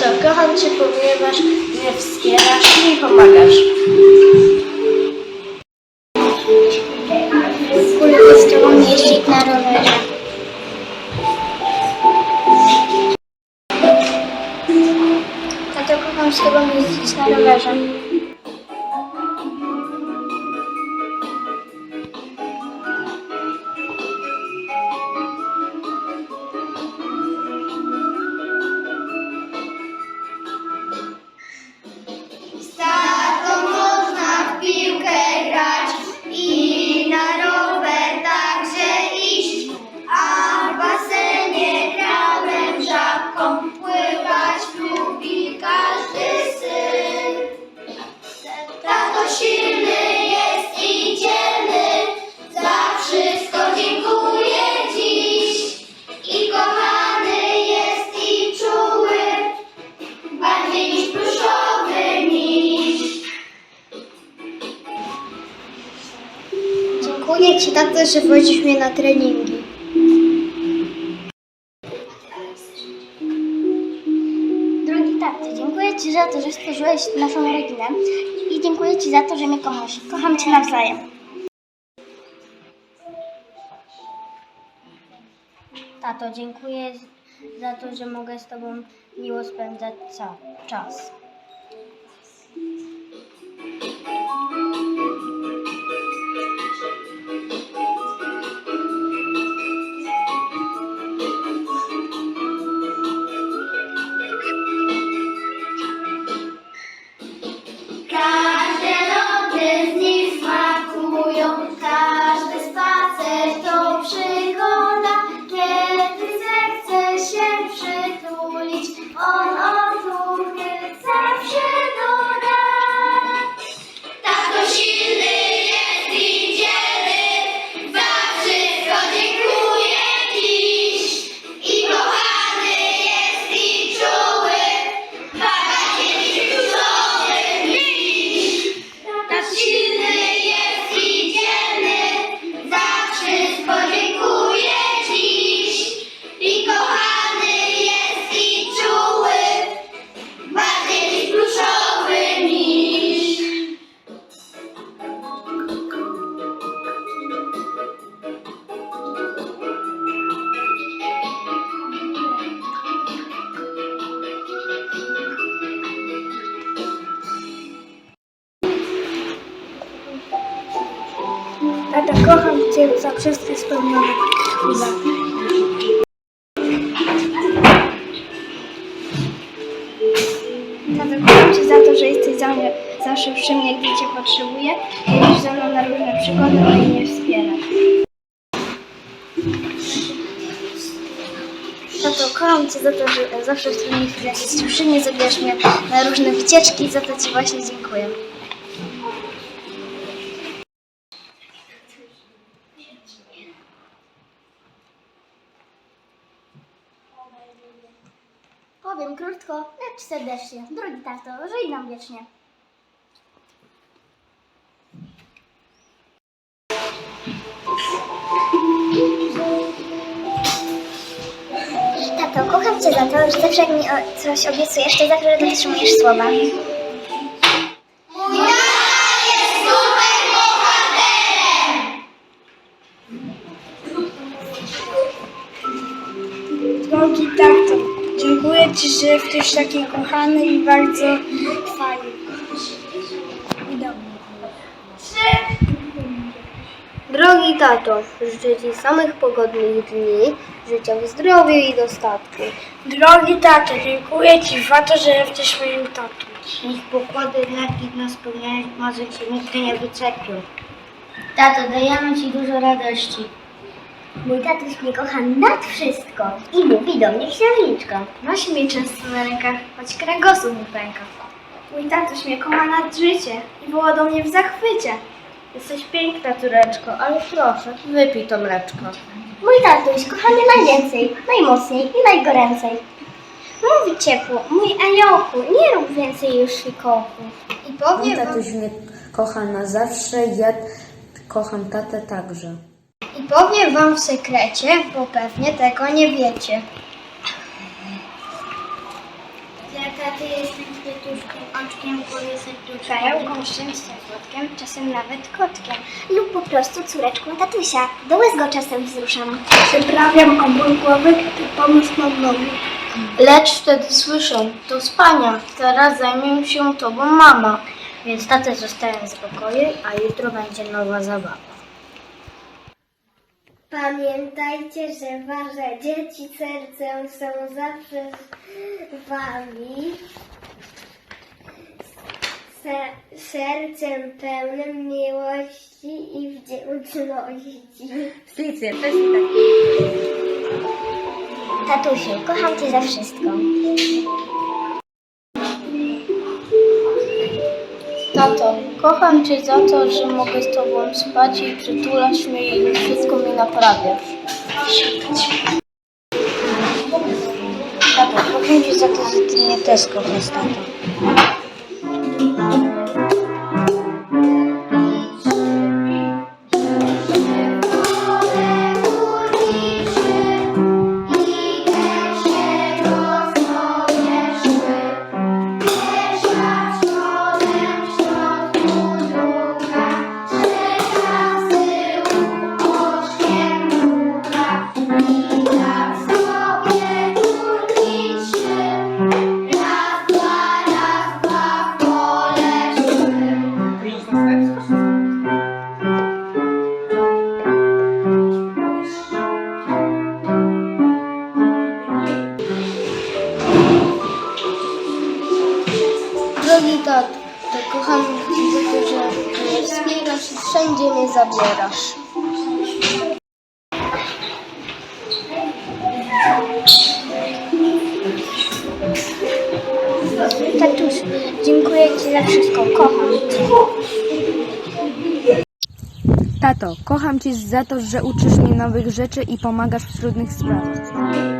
Tato, kocham Cię, ponieważ mnie wspierasz i pomagasz. Lubię z Tobą jeździć na rowerze. Tato, kocham z Tobą jeździć na rowerze. Tato, że wodzisz mnie na treningi. Drogi tato, dziękuję Ci za to, że stworzyłeś naszą rodzinę i dziękuję Ci za to, że mnie kochasz. Kocham Cię nawzajem. Tato, dziękuję za to, że mogę z Tobą miło spędzać czas. Oh. Kocham Cię za wszystkie spełnione chwile. Tato, kocham Cię za to, że jesteś za mnie, zawsze przy mnie, gdy Cię potrzebuję. Jedziesz ze mną na różne przygody, i mnie wspierasz. Tato, kocham Cię za to, że zawsze w trudnych chwilach jesteś przy mnie, zabierasz mnie na różne wycieczki za to Ci właśnie dziękuję. Powiem krótko, lecz serdecznie. Drogi tato, żyj nam wiecznie. Tato, kocham Cię za to, że zawsze jak mi coś obiecujesz, to zawsze dotrzymujesz słowa. Dziękuję Ci, że jesteś taki kochany i bardzo fajny. I dobry. Drogi tato, życzę Ci samych pogodnych dni, życia w zdrowiu i dostatku. Drogi tato, dziękuję Ci za to, że jesteś moim tatą. Niech pokłady energii na spełnianie marzeń Cię nigdy nie wyczepią. Tato, dajemy Ci dużo radości. Mój tatuś mnie kocha nad wszystko i mówi do mnie księżniczka. Nosi mnie często na rękach, choć kręgosłup mi pęka. Mój tatuś mnie kocha nad życie i woła do mnie w zachwycie. Jesteś piękna, córeczko, ale proszę, wypij to mleczko. Mój tatuś kocha mnie najwięcej, najmocniej i najgoręcej. Mówi ciepło, mój aniołku, nie rób więcej już fikołku. I powie Mój tatuś mnie kocha na zawsze, ja kocham tatę także. I powie wam w sekrecie, bo pewnie tego nie wiecie. Dla taty jestem kwiatuszkiem, oczkiem, kury, serduszkiem. Perełką, szczęścia, słodkiem, czasem nawet kotkiem. Lub po prostu córeczką tatusia. Do łez go czasem wzruszam. Przyprawiam obój głowy, gdy pomysł mam nowy. Lecz wtedy słyszę, to spania, teraz zajmie się tobą mama. Więc tatę zostawiam w spokoju, a jutro będzie nowa zabawa. Pamiętajcie, że wasze dzieci sercem są zawsze z wami. Se, sercem pełnym miłości i wdzięczności. Felicja, też tak. Tatusiu, kocham cię za wszystko. Tato, kocham cię za to, że mogę z tobą spać i przytulać mnie i wszystko mi naprawiasz. Tato, kocham cię za to, że ty mnie też kochasz, tato. Drogi tato, to kocham cię za to, że mnie wspierasz i wszędzie mnie zabierasz. Tatusiu, dziękuję ci za wszystko. Kocham cię. Tato, kocham cię za to, że uczysz mnie nowych rzeczy i pomagasz w trudnych sprawach.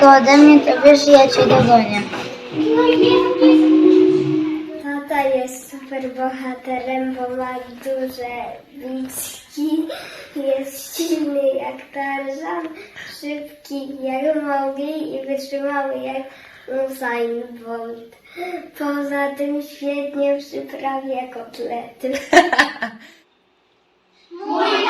Daleko ode mnie, to wiesz, że ja cię dogonię. Tata jest super bohaterem, bo ma duże bicki, jest silny jak Tarzan, szybki jak Mowgli i wytrzymały jak Usain Bolt. Poza tym świetnie przyprawia kotlety. Gdy